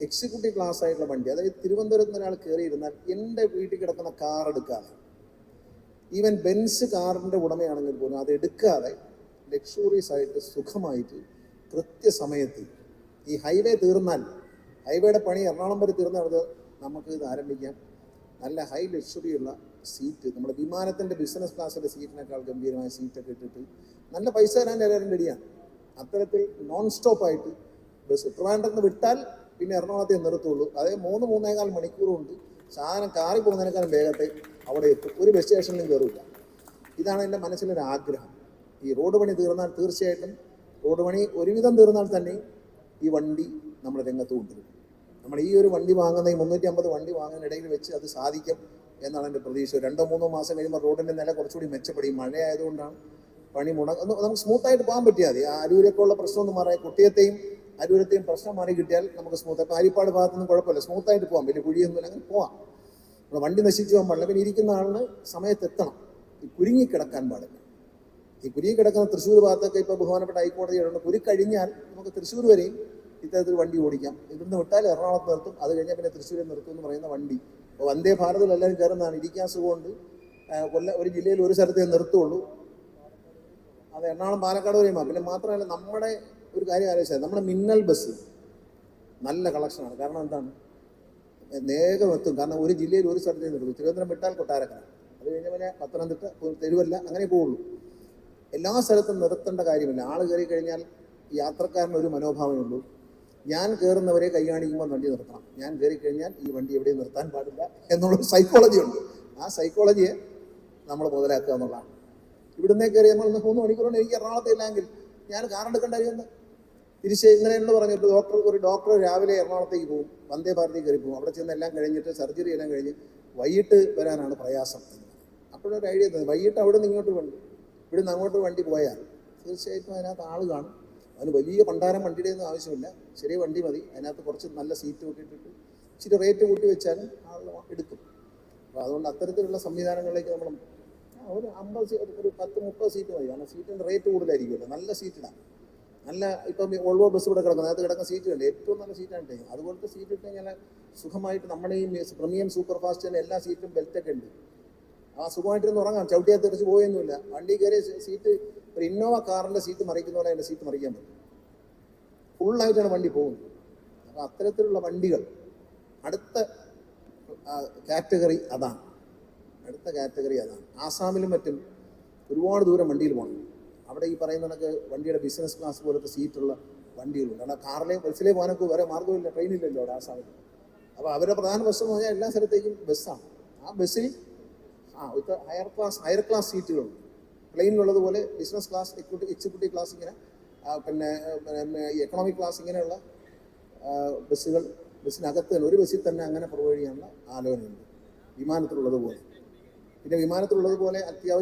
Executive class ആയിട്ടുള്ള വണ്ടി അതായത് തിരുവനന്തപുരത്ത് നിന്ന് ഒരാൾ കയറിയിരുന്നാൽ എന്റെ വീട്ടിൽ കിടക്കുന്ന കാർ എടുക്കാതെ ഈവൻ ബെൻസ് കാറിന്റെ ഉടമയാണെങ്കിൽ പോലും അത് എടുക്കാതെ ലക്ഷറീസ് ആയിട്ട് സുഖമായിട്ട് കൃത്യസമയത്ത് ഈ ഹൈവേ തീർന്നാൽ ഹൈവേയുടെ പണി എറണാകുളം വരെ തീർന്നത് നമുക്ക് ഇത് ആരംഭിക്കാം. നല്ല ഹൈ ലക്ഷറിയുള്ള സീറ്റ് നമ്മുടെ വിമാനത്തിന്റെ ബിസിനസ് ക്ലാസ്സിന്റെ സീറ്റിനേക്കാൾ ഗംഭീരമായ സീറ്റൊക്കെ ഇട്ടിട്ട് നല്ല പൈസ തരാൻ എല്ലാവരും റെഡിയാണ് അത്തരത്തിൽ നോൺ സ്റ്റോപ്പായിട്ട് ബസ് ട്രിവാൻഡ്രത്ത് വിട്ടാൽ പിന്നെ എറണാകുളത്തെ നിർത്തുള്ളൂ. അതേ മൂന്ന് മൂന്നേകാൽ മണിക്കൂറുണ്ട് സാധനം കാറി പോകുന്നതിനേക്കാളും വേഗത്തെ അവിടെ എത്തും. ഒരു ബസ് സ്റ്റേഷനിലും കയറില്ല ഇതാണ് എന്റെ മനസ്സിലൊരു ആഗ്രഹം. ഈ റോഡ് പണി തീർന്നാൽ തീർച്ചയായിട്ടും റോഡ് പണി ഒരുവിധം തീർന്നാൽ തന്നെ ഈ വണ്ടി നമ്മൾ രംഗത്ത് കൊണ്ടുവരും. നമ്മൾ ഈ ഒരു വണ്ടി വാങ്ങുന്ന ഈ മുന്നൂറ്റി അമ്പത് വണ്ടി വാങ്ങുന്നതിനിടയിൽ വെച്ച് അത് സാധിക്കും എന്നാണ് എന്റെ പ്രതീക്ഷ. രണ്ടോ മൂന്നോ മാസം കഴിയുമ്പോൾ റോഡിന്റെ നില കുറച്ചുകൂടി മെച്ചപ്പെടും. മഴയായതുകൊണ്ടാണ് പണി മുട നമുക്ക് സ്മൂത്തായിട്ട് പോകാൻ പറ്റിയാൽ മതി. ആ അരൂരൊക്കെ ഉള്ള പ്രശ്നമൊന്നും മാറാൻ കുട്ടിയത്തെയും അരൂരത്തെയും പ്രശ്നം മാറി കിട്ടിയാൽ നമുക്ക് സ്മൂത്ത് അപ്പം ഹരിപ്പാട് ഭാഗത്തൊന്നും കുഴപ്പമില്ല. സ്മൂത്തായിട്ട് പോകാം വലിയ കുഴിയൊന്നുമില്ല. അങ്ങനെ പോവാം. നമ്മുടെ വണ്ടി നശിച്ചു പോകാൻ പാടില്ല. പിന്നെ ഇരിക്കുന്ന ആളിന് സമയത്ത് എത്തണം. ഈ കുരുങ്ങി കിടക്കാൻ പാടില്ല. ഈ കുരുങ്ങി കിടക്കുന്ന തൃശ്ശൂർ ഭാഗത്തൊക്കെ ഇപ്പോൾ ബഹുമാനപ്പെട്ട ഹൈക്കോടതി കുരു കഴിഞ്ഞാൽ നമുക്ക് തൃശ്ശൂർ വരെയും ഇത്തരത്തിൽ വണ്ടി ഓടിക്കാം. ഇവിടുന്ന് വിട്ടാൽ എറണാകുളത്ത് നിർത്തും. അത് കഴിഞ്ഞാൽ പിന്നെ തൃശ്ശൂരിൽ നിർത്തും എന്ന് പറയുന്ന വണ്ടി. അപ്പോൾ വന്ദേ ഭാരതിൽ എല്ലാവരും കയറുന്നതാണ്. ഇരിക്കാൻ സുഖമുണ്ട്. കൊല്ല ഒരു ജില്ലയിൽ ഒരു സ്ഥലത്തേ നിർത്തുള്ളൂ. അത് എറണാകുളം പാലക്കാട് വരെയും മാറും പിന്നെ മാത്രമല്ല നമ്മുടെ ഒരു കാര്യം ആലോചിച്ചാൽ നമ്മുടെ മിന്നൽ ബസ് നല്ല കളക്ഷനാണ് കാരണം എന്താണ്? വേഗം എത്തും. കാരണം ഒരു ജില്ലയിൽ ഒരു സ്ഥലത്തേ നിർത്തും തിരുവനന്തപുരം വിട്ടാൽ കൊട്ടാരക്കര. അത് കഴിഞ്ഞാൽ പിന്നെ പത്തനംതിട്ട തെരുവല്ല അങ്ങനെ പോവുള്ളൂ എല്ലാ സ്ഥലത്തും നിർത്തേണ്ട കാര്യമില്ല. ആൾ കയറി കഴിഞ്ഞാൽ യാത്രക്കാരന് ഒരു മനോഭാവമേ ഉള്ളൂ. ഞാൻ കയറുന്നവരെ കൈകാണിക്കുമ്പോൾ വണ്ടി നിർത്തണം. ഞാൻ കയറി കഴിഞ്ഞാൽ ഈ വണ്ടി എവിടെയും നിർത്താൻ പാടില്ല എന്നുള്ളൊരു സൈക്കോളജി ഉണ്ട്. ആ സൈക്കോളജിയെ നമ്മൾ മുതലാക്കുക എന്നുള്ളതാണ്. ഇവിടുന്നേ കയറി നമ്മൾ മൂന്ന് മണിക്കൂറുകൊണ്ട് എനിക്ക് എറണാകുളത്ത് ഇല്ലെങ്കിൽ ഞാൻ കാറെടുക്കേണ്ട കാര്യമെന്ന് തിരിച്ച് ഇന്നലെ എന്ന് പറഞ്ഞിട്ട് ഡോക്ടർ ഒരു ഡോക്ടർ രാവിലെ എറണാകുളത്തേക്ക് പോകും. വന്ദേ ഭാരതി കയറി പോകും. അവിടെ ചെന്ന് എല്ലാം കഴിഞ്ഞിട്ട് സർജറി എല്ലാം കഴിഞ്ഞ് വൈകിട്ട് വരാനാണ് പ്രയാസം. അപ്പോഴൊരു ഐഡിയ തന്നെ. വൈകിട്ട് അവിടെ നിന്ന് ഇങ്ങോട്ട് വണ്ടി ഇവിടുന്ന് അങ്ങോട്ട് വണ്ടി പോയാൽ തീർച്ചയായിട്ടും അതിനകത്ത് ആൾ കാണും. അതിന് വലിയ പണ്ടാരം വണ്ടിയുടെ ഒന്നും ആവശ്യമില്ല. ചെറിയ വണ്ടി മതി. അതിനകത്ത് കുറച്ച് നല്ല സീറ്റ് ഒക്കെ ഇട്ടിട്ട് ഇച്ചിരി റേറ്റ് കൂട്ടി വെച്ചാൽ ആൾ എടുക്കും. അപ്പോൾ അതുകൊണ്ട് അത്തരത്തിലുള്ള സംവിധാനങ്ങളിലേക്ക് നമ്മൾ ഒരു അമ്പത് സീറ്റ് ഒരു പത്ത് മുപ്പത് സീറ്റ് മതി. കാരണം സീറ്റിന്റെ റേറ്റ് കൂടുതലായിരിക്കുമല്ലോ. നല്ല സീറ്റിടാം നല്ല ഇപ്പം ഓൾവോ ബസ് ഇവിടെ കിടക്കുന്നത് അത് കിടക്കുന്ന സീറ്റ് ഉണ്ട് ഏറ്റവും നല്ല സീറ്റാണ് അതുപോലത്തെ സീറ്റ് ഇട്ട് കഴിഞ്ഞാൽ സുഖമായിട്ട് നമ്മുടെ ഈ പ്രീമിയം സൂപ്പർ ഫാസ്റ്റിന് എല്ലാ സീറ്റും ബെൽറ്റൊക്കെ ഉണ്ട്. ആ സുഖമായിട്ടിരുന്ന് ഉറങ്ങാം. ചവിട്ടിയാൽ തെറിച്ച് പോയൊന്നുമില്ല. വണ്ടി കയറി സീറ്റ് ഒരു ഇന്നോവ കാറിന്റെ സീറ്റ് മറിക്കുന്ന പോലെ അതിന്റെ സീറ്റ് മറിക്കാൻ പറ്റും. ഫുള്ളായിട്ടാണ് വണ്ടി പോകുന്നത്. അപ്പോൾ അത്തരത്തിലുള്ള വണ്ടികൾ അടുത്ത കാറ്റഗറി അതാണ്. അടുത്ത കാറ്റഗറി അതാണ്. ആസാമിലും മറ്റും ഒരുപാട് ദൂരം വണ്ടിയിൽ പോകണം. അവിടെ ഈ പറയുന്ന കണക്ക് വണ്ടിയുടെ ബിസിനസ് ക്ലാസ് പോലത്തെ സീറ്റുള്ള വണ്ടികളുണ്ട്. കാരണം കാറിലെ ബസ്സിലേ പോകാനൊക്കെ വേറെ മാർഗമില്ല ട്രെയിനില്ലല്ലോ അവിടെ ആ സമയത്ത്. അപ്പോൾ അവരുടെ പ്രധാന ബസ് എന്ന് പറഞ്ഞാൽ എല്ലാ സ്ഥലത്തേക്കും ബസ്സാണ് ആ ബസ്സിൽ ആ ഇത്ര ഹയർ ക്ലാസ് ഹയർ ക്ലാസ് സീറ്റുകളുണ്ട് പ്ലെയിനിലുള്ളതുപോലെ business class executive executive class ഇങ്ങനെ പിന്നെ പിന്നെ എക്കണോമിക് ക്ലാസ് ഇങ്ങനെയുള്ള ബസ്സുകൾ ബസ്സിനകത്ത് തന്നെ ഒരു ബസ്സിൽ തന്നെ അങ്ങനെ പ്രൊവൈഡ് ചെയ്യാനുള്ള ആലോചനയുണ്ട്. വിമാനത്തിലുള്ളതുപോലെ പിന്നെ വിമാനത്തിലുള്ളതുപോലെ അത്യാവശ്യം